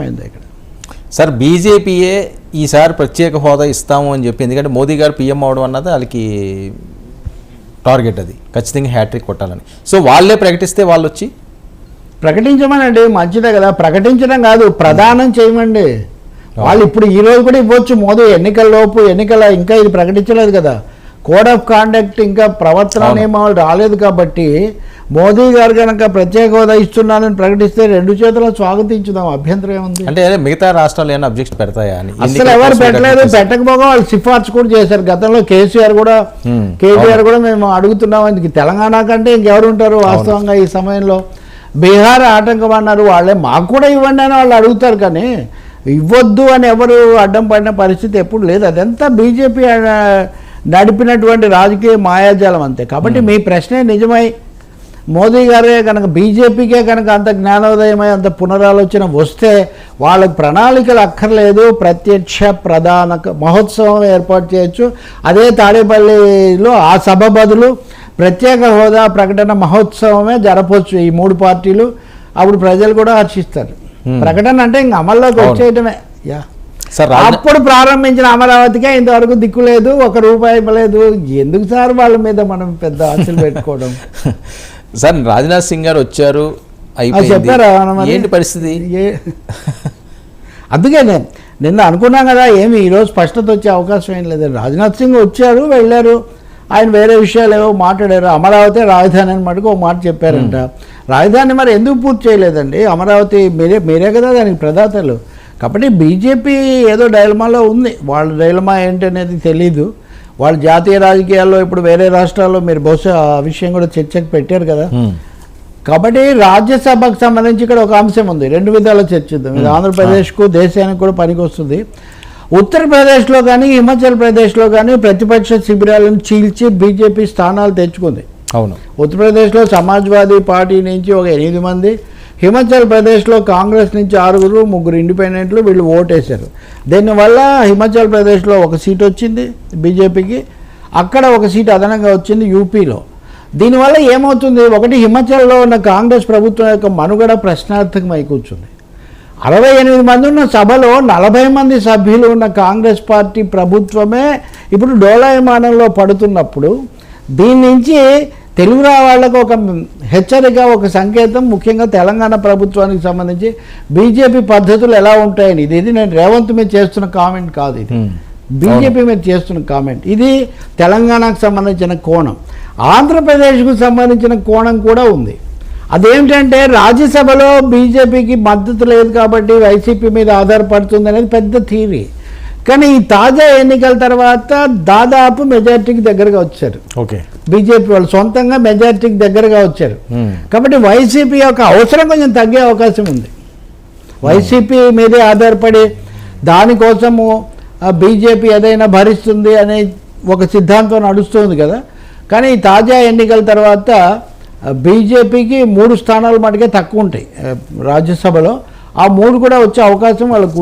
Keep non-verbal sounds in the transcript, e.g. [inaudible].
అయింది ఇక్కడ. సార్ బీజేపీయే ఈసారి ప్రత్యేక హోదా ఇస్తాము అని చెప్పి ఎందుకంటే మోదీ గారు పీఎం అవడం అన్నది వాళ్ళకి టార్గెట్ అది. ఖచ్చితంగా హ్యాట్రిక్ కొట్టాలని. సో వాళ్ళే ప్రకటిస్తే వాళ్ళు వచ్చి ప్రకటించమనండి మంచిదే కదా. ప్రకటించడం కాదు ప్రదానం చేయమండి. వాళ్ళు ఇప్పుడు ఈ రోజు కూడా ఇవ్వచ్చు. మోదీ ఎన్నికల లోపు ఎన్నికల ఇంకా ఇది ప్రకటించలేదు కదా. కోడ్ ఆఫ్ కాండక్ట్ ఇంకా ప్రవర్తన. నియమాలు రాలేదు కాబట్టి మోదీ గారు కనుక ప్రత్యేక హోదా ఇస్తున్నానని ప్రకటిస్తే రెండు చేతుల స్వాగతించుదాం. అభ్యంతరం ఏముంది? అంటే మిగతా రాష్ట్రాలు ఏమైనా అబ్జెక్షన్ పెడతాయా? అని అసలు ఎవరు పెట్టలేదు. పెట్టకపోగా వాళ్ళు సిఫార్సు కూడా చేశారు. గతంలో కేసీఆర్ కూడా. కేసీఆర్ కూడా మేము అడుగుతున్నాం. ఇందుకు తెలంగాణ కంటే ఇంకెవరు ఉంటారు వాస్తవంగా ఈ సమయంలో? బీహార్ ఆటంకం అన్నారు వాళ్ళే మాకు కూడా ఇవ్వండి అని వాళ్ళు అడుగుతారు కానీ ఇవ్వద్దు అని ఎవరు అడ్డం పడిన పరిస్థితి ఎప్పుడు లేదు. అదంతా బీజేపీ నడిపినటువంటి రాజకీయ మాయాజాలం అంతే. కాబట్టి మీ ప్రశ్నే నిజమై మోదీ గారే కనుక బీజేపీకే కనుక అంత జ్ఞానోదయమై అంత పునరాలోచన వస్తే వాళ్ళకి ప్రణాళికలు అక్కర్లేదు ప్రత్యక్ష ప్రధాన మహోత్సవం ఏర్పాటు చేయొచ్చు. అదే తాడేపల్లిలో ఆ సభ బదులు ప్రత్యేక హోదా ప్రకటన మహోత్సవమే జరపవచ్చు ఈ మూడు పార్టీలు. అప్పుడు ప్రజలు కూడా హర్షిస్తారు. Hmm. ప్రకటన అంటే ఇంక అమల్లోకి. వచ్చేయటమే. యా. అప్పుడు ప్రారంభించిన అమరావతికే ఇంతవరకు దిక్కు లేదు ఒక రూపాయి ఇవ్వలేదు. ఎందుకు సార్ వాళ్ళ మీద మనం పెద్ద ఆశలు పెట్టుకోవడం? [laughs] సార్ రాజ్నాథ్ సింగ్ గారు వచ్చారు చెప్పారా? ఏంటి పరిస్థితి? ఏ- అందుకే నేను నిన్న అనుకున్నాం కదా ఏమి ఈరోజు స్పష్టత వచ్చే అవకాశం ఏం లేదు. రాజ్నాథ్ సింగ్ వచ్చారు వెళ్ళారు. ఆయన వేరే విషయాలు ఏవో మాట్లాడారు. అమరావతి రాజధాని అని మటుకు ఒక మాట చెప్పారంట. రాజధాని మరి ఎందుకు పూర్తి చేయలేదండి? అమరావతి మీరే మీరే కదా దానికి ప్రదాతలు. కాబట్టి బీజేపీ ఏదో డైలమాలో ఉంది. వాళ్ళ డైలమా ఏంటనేది తెలీదు. వాళ్ళ జాతీయ రాజకీయాల్లో ఇప్పుడు వేరే రాష్ట్రాల్లో మీరు బహుశా ఆ విషయం కూడా చర్చకు పెట్టారు కదా. కాబట్టి రాజ్యసభకు సంబంధించి ఇక్కడ ఒక అంశం ఉంది. రెండు విధాలు చర్చిద్దాం ఇది ఆంధ్రప్రదేశ్కు దేశానికి కూడా పనికొస్తుంది. ఉత్తరప్రదేశ్లో కానీ హిమాచల్ ప్రదేశ్లో కానీ ప్రతిపక్ష శిబిరాలను చీల్చి బీజేపీ స్థానాలు తెచ్చుకుంది. అవును. ఉత్తరప్రదేశ్లో సమాజ్వాదీ పార్టీ నుంచి ఒక ఎనిమిది మంది హిమాచల్ ప్రదేశ్లో కాంగ్రెస్ నుంచి ఆరుగురు ముగ్గురు ఇండిపెండెంట్లు వీళ్ళు ఓటేశారు. దీనివల్ల హిమాచల్ ప్రదేశ్లో ఒక సీట్ వచ్చింది బీజేపీకి. అక్కడ ఒక సీట్ అదనంగా వచ్చింది యూపీలో. దీనివల్ల ఏమవుతుంది? ఒకటి హిమాచల్లో ఉన్న కాంగ్రెస్ ప్రభుత్వం యొక్క మనుగడ ప్రశ్నార్థకమై కూర్చుంది. అరవై ఎనిమిది మంది ఉన్న సభలో నలభై మంది సభ్యులు ఉన్న కాంగ్రెస్ పార్టీ ప్రభుత్వమే ఇప్పుడు డోలాయమానంలో పడుతున్నప్పుడు దీని నుంచి తెలుగు వాళ్ళకు ఒక హెచ్చరిక ఒక సంకేతం ముఖ్యంగా తెలంగాణ ప్రభుత్వానికి సంబంధించి బీజేపీ పద్ధతులు ఎలా ఉంటాయని. ఇది ఇది నేను రేవంత్ మీద చేస్తున్న కామెంట్ కాదు ఇది. బీజేపీ మీద చేస్తున్న కామెంట్. ఇది తెలంగాణకు సంబంధించిన కోణం. ఆంధ్రప్రదేశ్కు సంబంధించిన కోణం కూడా ఉంది. అదేమిటంటే రాజ్యసభలో బీజేపీకి మద్దతు లేదు కాబట్టి వైసీపీ మీద ఆధారపడుతుంది అనేది పెద్ద థీరీ. కానీ ఈ తాజా ఎన్నికల తర్వాత దాదాపు మెజార్టీకి దగ్గరగా వచ్చారు. ఓకే. బీజేపీ వాళ్ళు సొంతంగా మెజార్టీకి దగ్గరగా వచ్చారు. హ్మ్. కాబట్టి వైసీపీ యొక్క అవసరం కొంచెం తగ్గే అవకాశం ఉంది. వైసీపీ మీదే ఆధారపడి దానికోసము బీజేపీ ఏదైనా భరిస్తుంది అనే ఒక సిద్ధాంతం నడుస్తుంది కదా. కానీ ఈ తాజా ఎన్నికల తర్వాత బీజేపీకి మూడు స్థానాలు మటుకే తక్కువ ఉంటాయి రాజ్యసభలో. ఆ మూడు కూడా వచ్చే అవకాశం వాళ్ళకు